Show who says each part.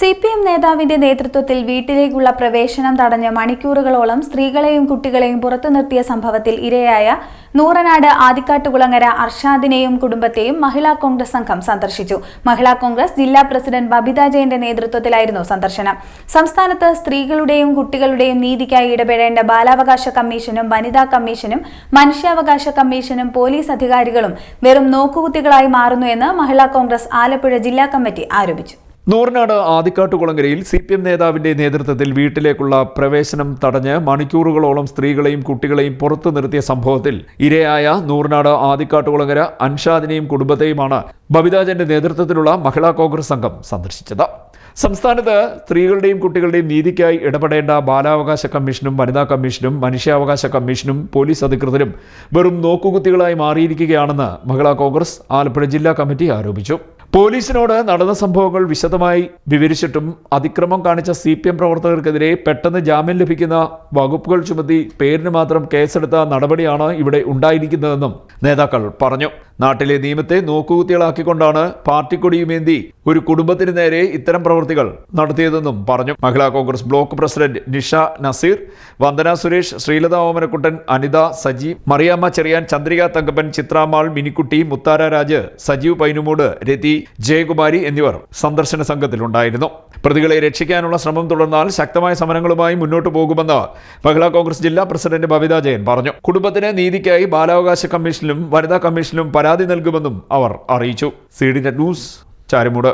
Speaker 1: C P M നേതാവിന്റെ നേതൃത്വത്തിൽ വീട്ടിലേക്കുള്ള പ്രവേശനം തടഞ്ഞ മണിക്കൂറുകളോളം സ്ത്രീകളെയും കുട്ടികളെയും പുറത്തു നിർത്തിയ സംഭവത്തിൽ ഇരയായ നൂറനാട് ആദിക്കാട്ടുകുളങ്ങര അർഷാദിനെയും കുടുംബത്തെയും മഹിളാ കോൺഗ്രസ് സംഘം സന്ദർശിച്ചു. മഹിളാ കോൺഗ്രസ് ജില്ലാ പ്രസിഡന്റ് ബബിത ജയന്റെ നേതൃത്വത്തിലായിരുന്നു സന്ദർശനം. സംസ്ഥാനത്ത് സ്ത്രീകളുടെയും കുട്ടികളുടെയും നീതിക്കായി ഇടപെടേണ്ട ബാലാവകാശ കമ്മീഷനും വനിതാ കമ്മീഷനും മനുഷ്യാവകാശ കമ്മീഷനും പോലീസ് അധികാരികളും വെറും നോക്കുകുത്തികളായി മാറുന്നു എന്ന് മഹിളാ കോൺഗ്രസ് ആലപ്പുഴ ജില്ലാ കമ്മിറ്റി ആരോപിച്ചു.
Speaker 2: നൂറിനാട് ആദിക്കാട്ടുകുളങ്ങരയിൽ സി പി എം നേതാവിന്റെ നേതൃത്വത്തിൽ വീട്ടിലേക്കുള്ള പ്രവേശനം തടഞ്ഞ് മണിക്കൂറുകളോളം സ്ത്രീകളെയും കുട്ടികളെയും പുറത്തു നിർത്തിയ സംഭവത്തിൽ ഇരയായ നൂറിനാട് ആദിക്കാട്ടുകുളങ്ങര അൻഷാദിനെയും കുടുംബത്തെയുമാണ് ബബിതാജന്റെ നേതൃത്വത്തിലുള്ള മഹിളാ കോൺഗ്രസ് സംഘം സന്ദർശിച്ചത്. സംസ്ഥാനത്ത് സ്ത്രീകളുടെയും കുട്ടികളുടെയും നീതിക്കായി ഇടപെടേണ്ട ബാലാവകാശ കമ്മീഷനും വനിതാ കമ്മീഷനും മനുഷ്യാവകാശ കമ്മീഷനും പോലീസ് അധികൃതരും വെറും നോക്കുകുത്തികളായി മാറിയിരിക്കുകയാണെന്ന് മഹിളാ കോൺഗ്രസ് ആലപ്പുഴ ജില്ലാ കമ്മിറ്റി ആരോപിച്ചു. പോലീസിനോട് നടന്ന സംഭവങ്ങൾ വിശദമായി വിവരിച്ചിട്ടും അതിക്രമം കാണിച്ച സി പി എം പ്രവർത്തകർക്കെതിരെ പെട്ടെന്ന് ജാമ്യം ലഭിക്കുന്ന വകുപ്പുകൾ ചുമത്തി പേരിന് മാത്രം കേസെടുത്ത നടപടിയാണ് ഇവിടെ ഉണ്ടായിരിക്കുന്നതെന്നും നേതാക്കൾ പറഞ്ഞു. നാട്ടിലെ നിയമത്തെ നോക്കുകുത്തികളാക്കിക്കൊണ്ടാണ് പാർട്ടി കൊടിയുമേന്തി ഒരു കുടുംബത്തിന് നേരെ ഇത്തരം പ്രവൃത്തികൾ നടത്തിയതെന്നും പറഞ്ഞു. മഹിളാ കോൺഗ്രസ് ബ്ലോക്ക് പ്രസിഡന്റ് നിഷ നസീർ വന്ദന സുരേഷ് ശ്രീലത ഓമനക്കുട്ടൻ അനിത സജി മറിയാമ്മ ചെറിയാൻ ചന്ദ്രിക തങ്കപ്പൻ ചിത്രാമാൾ മിനിക്കുട്ടി മുത്താര രാജ് സജീവ് പൈനുമൂട് രതി ജയകുമാരി എന്നിവർ സന്ദർശന സംഘത്തിലുണ്ടായിരുന്നു. പ്രതികളെ രക്ഷിക്കാനുള്ള ശ്രമം തുടർന്നാൽ ശക്തമായ സമരങ്ങളുമായി മുന്നോട്ടു പോകുമെന്ന് മഹിളാ കോൺഗ്രസ് ജില്ലാ പ്രസിഡന്റ് ബബിത ജയൻ പറഞ്ഞു. കുടുംബത്തിന് നീതിക്കായി ബാലാവകാശ കമ്മീഷനിലും വനിതാ കമ്മീഷനിലും പരാതി നൽകുമെന്നും അവർ അറിയിച്ചു. C D net news Charimood.